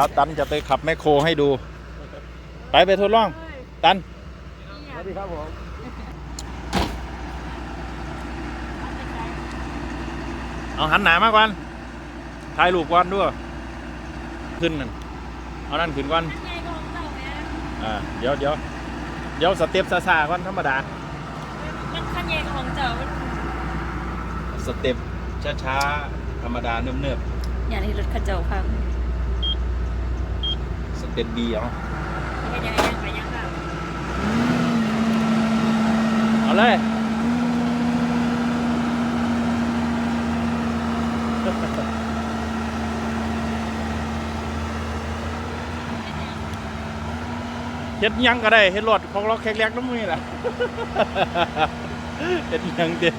ครับตันจะไปขับแมคโครให้ดู ไปไปทดลอง ตัน สวัสดีครับผมเอาหันหนามากก่อนถ่ายรูปก่อนด้วย ขึ้นนั่นเอานั่นขึ้นก่อนอันใหญ่ของเก่าแม่อ่าเดี๋ยวเดี๋ยวเดี๋ยวสเต็ปซาซาๆก่อนธรรมดา มันคันใหญ่ของเจ้ามันสเต็ปช้าๆ ธรรมดาเนิบอย่างที่รถขันเจ้าพังๆส เต็ปบีเอาเป็นยังไงยังไปยังค่ะเอาเลยเฮ็ดหยังก็ได้เฮ็ดรถของเราแขกแรกน้ำมือล่ะเฮ็ดหยังเดียว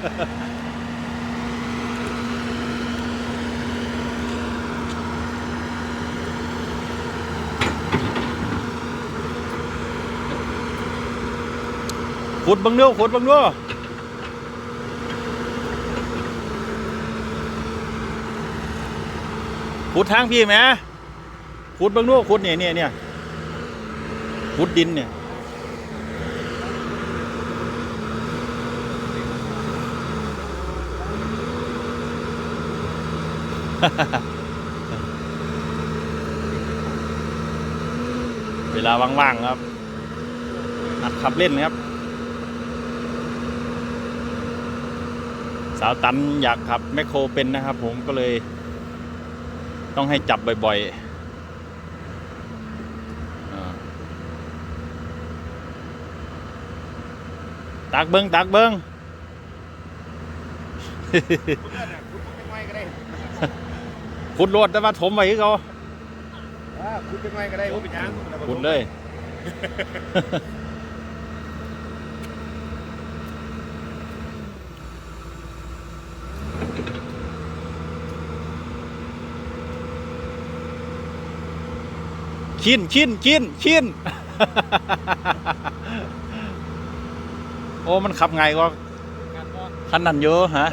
ขุดบังเด้อขุดบังเด้อขุดทางพี่แหมขุดบังเด้อขุดเนี่ยเนี่ยเนี่ยขุดดินเนี่ยเวลาว่างๆครับหัดขับเล่นครับ สาวตันอยากขับแมคโครเป็นนะครับ ผมก็เลย ต้องให้จับบ่อยๆอ่าตักเบิงตักเบิงคุณเนี่ยคุณเป็นไงก็ได้ขุดรถแต่ว่าถมไว้คือเขาอ่าคุณเป็นไงก็ได้ผมเป็นยังขุดเลย ขินขินขินขินโอ้ มันขับไงก็งานก็คันนั้นเยอะฮะ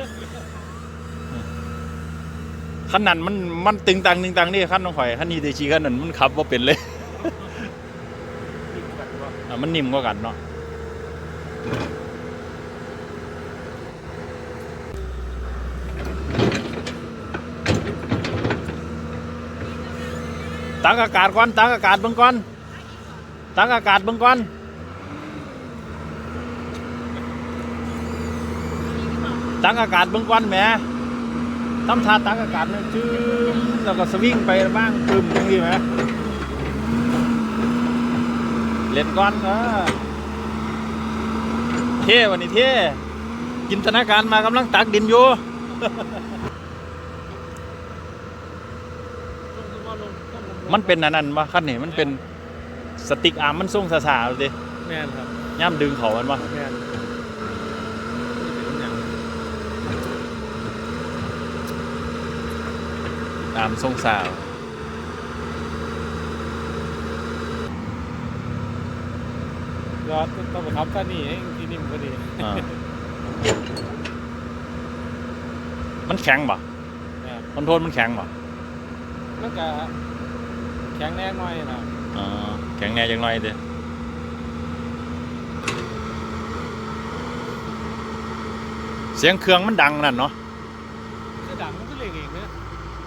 คันนั้นมันมันตึงตังตึงตังนี่คันน้องข่อยคันนี้เดชีคันนั้นมันขับว่าเป็นเลยดีกันว่าอะมันนิ่มกว่ากันเนาะ ตักอากาศก่อนตักอากาศเบิ่งก่อนตักอากาศเบิ่งก่อนตักอากาศเบิ่งก่อนแหมทำท่าตักอากาศเนี่ยจืมแล้วก็สวิงไปบ้างปึมอย่างนี้ไหมเล่นก่อนเออเท่วันนี้เท่จินตนาการมากำลังตักดินอยู่ มันเป็นอันนั้นปะขั้นนี่มันเป็นสติกอาร์มมันส่งสาสาเลยดิแม่นครับย่ำดึงเขามันปะแม่นเป็นอย่างอาร์มส่งสาวยอดต้องไปทำซะนี่เองที่นี่มันก็ดีอ่ามันแข็งปะแม่นคอนโทรลมันแข็งปะมันก็ แข็งแน่หน่อยนะอ่าแข็งแน่จังหน่อยเด้เสียงเครื่องมันดังนั่นเนาะกระดังมันก็เล่งเองเนี่ย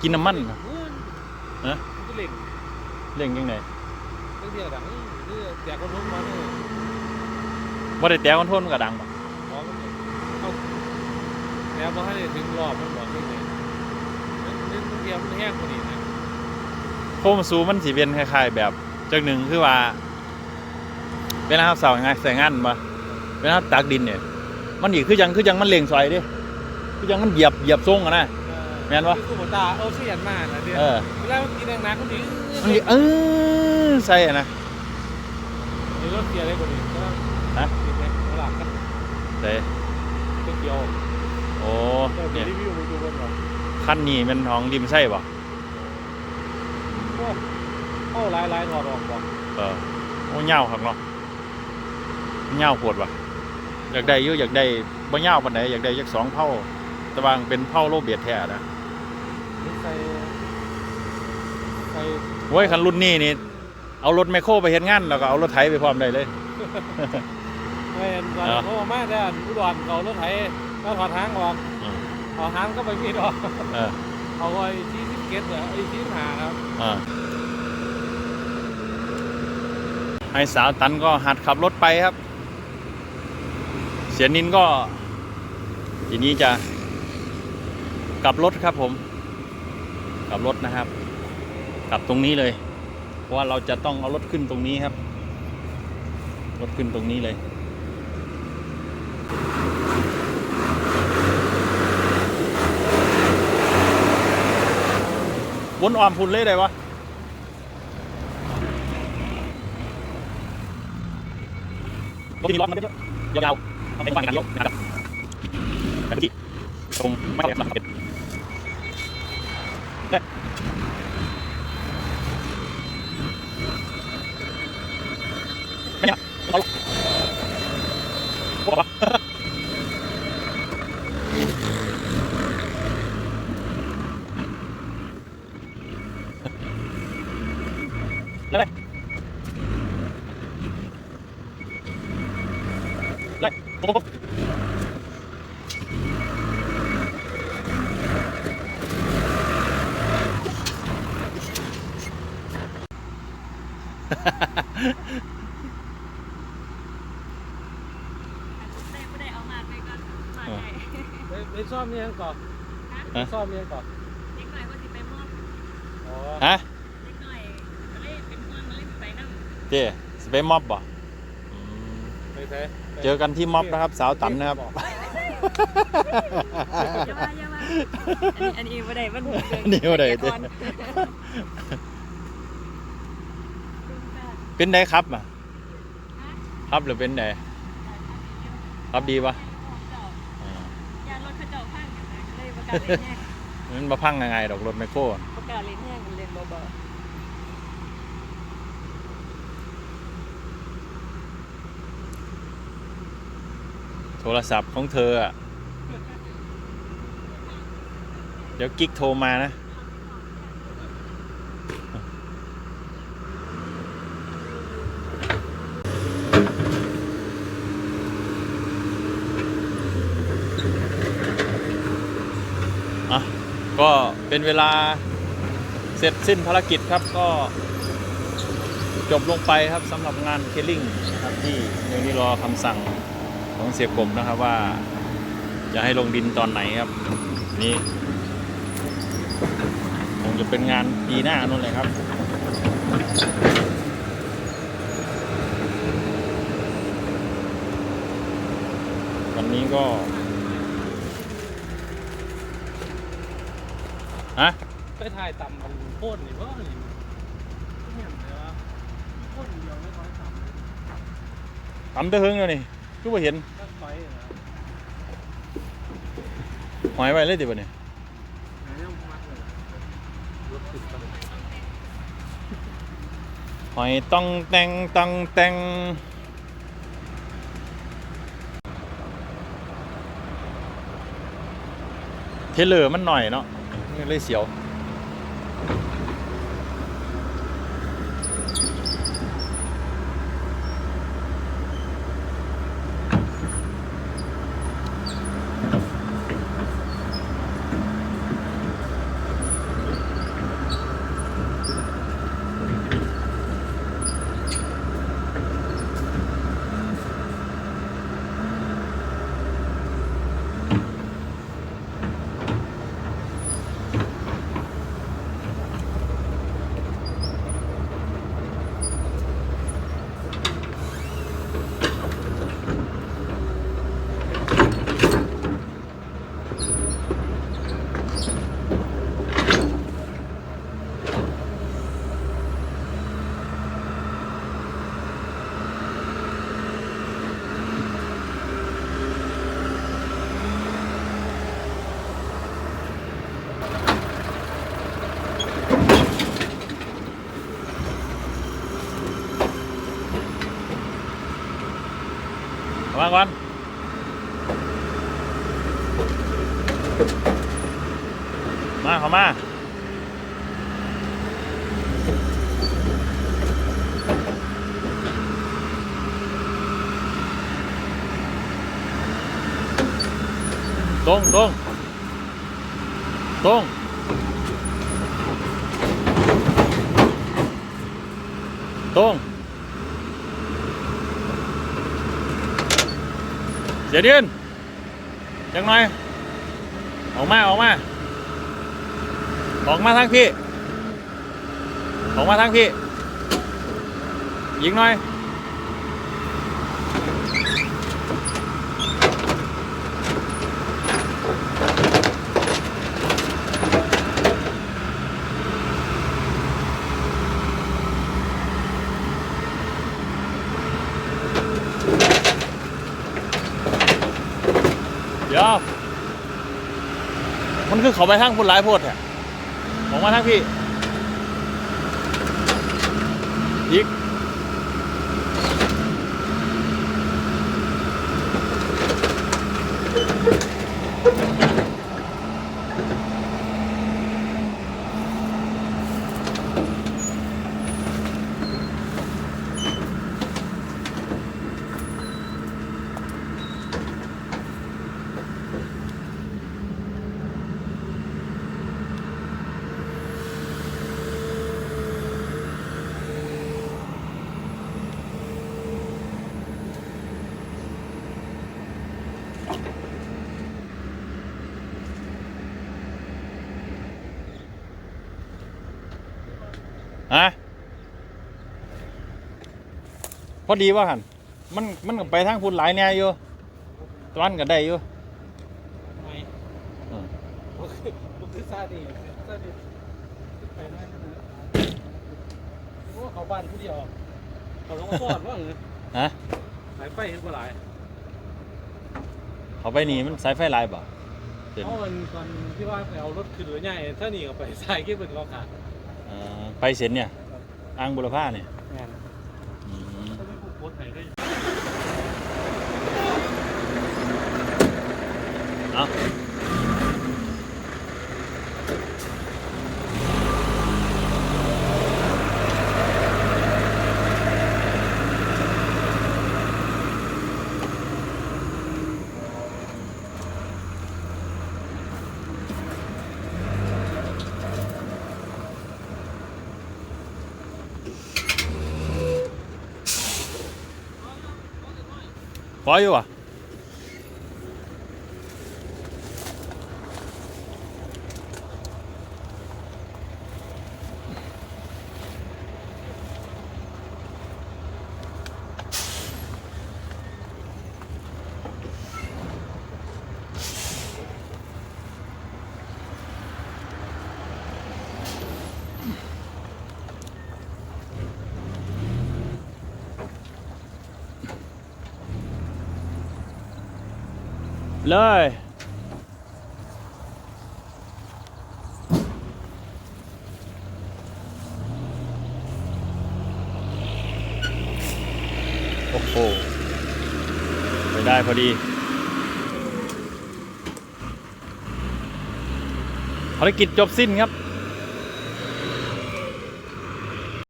กินน้ำมันน่ะฮะมันก็เล่งเร่งยังไงบางทีกระดังนี่แต่คนนู้นมาเนี่ยว่าได้แต่คอนโทรลมันก็ดังปะขอมันเนี่ยเอาแล้วพอให้ถึงรอบมันบอกยังไงนึกเทียมมันแห้งกว่านี้นะ โคมซูมันสีเป็นคล้ายๆ แบบจังหนึ่งคือว่าเวลาเราเสาไงใส่งานมาเวลาเราตักดินเนี่ย มันอีกคือยังคือยังมันเล็งซอยเดิคือยังมันเหยียบเหยียบทรงอะนะแม่นวะคือหมอตาเอาเสียนมากนะเดี๋ยวเออเวลามันกินแรงๆก็ดีมันอีเออใส่อะนะเดี๋ยวรถเกียร์ได้กว่านี้ก็ต้องฮะติดแม็กซ์หลักก็ใส่เป็นเกียวโอ้แต่มีเนี่ยรีวิวไปดูกันก่อนขั้นนี้เป็นของริมไส้ปะโอ้ เข้าลายลายถอดออกบอกเออโอ้เง่าครับเนาะเง่าปวดปะอยากได้เยอะอยากได้บ่เง่าปานใดอยากได้ยักสองเผ่าแต่ว่าเป็นเผ่าโลเบียดแท้นะใส่ใส่ถโว้ยคันรุ่นนี้นี่เอารถไมคโครไปเฮ็ดงานแล้วก็เอารถไถไปพร้อมได้เลยไม่เห็นตอนอ๋อเขามาแต่อุดรเขารถไถก็ถอดหางออกอืมเอาหางก็ไปมีดออกเออเอาไอ้ที่สิบ เกตเหรอไอ้ที่หาครับอ่าให้สาวตันก็หัดขับรถไปครับ เสียนินก็ ทีนี้จะกลับรถครับผม กลับรถนะครับ กลับตรงนี้เลย เพราะว่าเราจะต้องเอารถขึ้นตรงนี้ครับ รถขึ้นตรงนี้เลย นออมพุนเลยได้วะรถที่ล้อมันเยอะยาวๆเอาเป็นฟันกันยกนะครับแต่เมื่ตรงไม่เอาหลักเป็นได้ไม่เนี่ยเอาบอกว่า ได้เลยได้ปุ๊บปุ๊บ ได้ไม่ได้เอามาไปก่อนมาได้ไปไปซ่อมเนี่ยงก่อนฮะซ่อมเนี่ยงก่อนเล็กหน่อยว่าสิไปมอบอ๋อฮะเล็กหน่อยก็เลยเป็นห่วงก็เลยไปนั่งเจ๊สเปม็อบบ่อืมไปใช้เจอกันที่ม็อบนะครับ สาวตันนะครับ อย่าว่าอย่าว่าอันนี้อันนี้บ่ได้มันอันนี้บ่ได้เดี๋ยวก่อน เป็นไดครับอะครับหรือเป็นไดครับดีปะอ่ายารถเขาเจ้าพังกันนะเลยประกาศเล่นแห้งมันมาพังยังไงดอกรถไมคโครประกาศเล่นแห้งเล่นเบาโทรศัพท์ของเธออะ เดี๋ยวกิ๊กโทรมานะอะ ก็ เป็นเวลาเสร็จสิ้นภารกิจครับก็จบลงไปครับสำหรับงานเคลลิ่งนะครับที่เดี๋ยวนี้รอคำสั่งของเสียกบนะครับว่า จะให้ลงดินตอนไหนครับ นี่คงจะเป็นงานปีหน้านู่นเลยครับวันนี้ก็ ฮะไปถ่ายต่ำมันโคตรนี่ว่านี่เนี่ยเลยวะโคตรเดียวไม่ค่อยต่ำเลยตำตะเฮิงแล้วนี่ก็บ่เห็นถ้าไฟเหรอหอยไว้เลยดิบ่เนี่ยหาเรื่องมัดเลยรถติดกันหอยต้องแต่งต้องแต่งเทเลอร์มันหน่อยเนาะ มันเล Hoàng Oanh Mà hả ma. Tung tung Tung Tung เสียดือนยังไงอออกมาออกมาออกมาทางพี่ออกมาทางพี่ยิงหน่อย ดี๋ยวมันคือเขาไปทางพุ่นร้ายโพดแท้ออกมาทางพี่ ฮะพอดีว่าหันมันมันก็ไปทางพุ่นหลายแน่อยู่ตะวันก็ได้อยู่ไม่อืมบ่คือบ่คือซาดีซาดีไปนั่นนะโอ้เขาบ้านผู้เดียวเขาต้องมาสอนว่าไงฮะสายไฟเห็นบ่หลาย เขาไปนี่มันสายไฟลายบ่เต็มเอาวันตอนที่ว่าไปเอารถขึ้นหรือใหญ่ถ้าหนีก็ไปสายเก็บเป็นก็ขาดเอ่อไปเส้นเนี่ยอ่างบุรพาเนี่ยงานอืมถ้าไม่ผูกโคตรไหนก็เอา พออ เลยโอ้โหไปได้พอดีภารกิจจบสิ้นครับ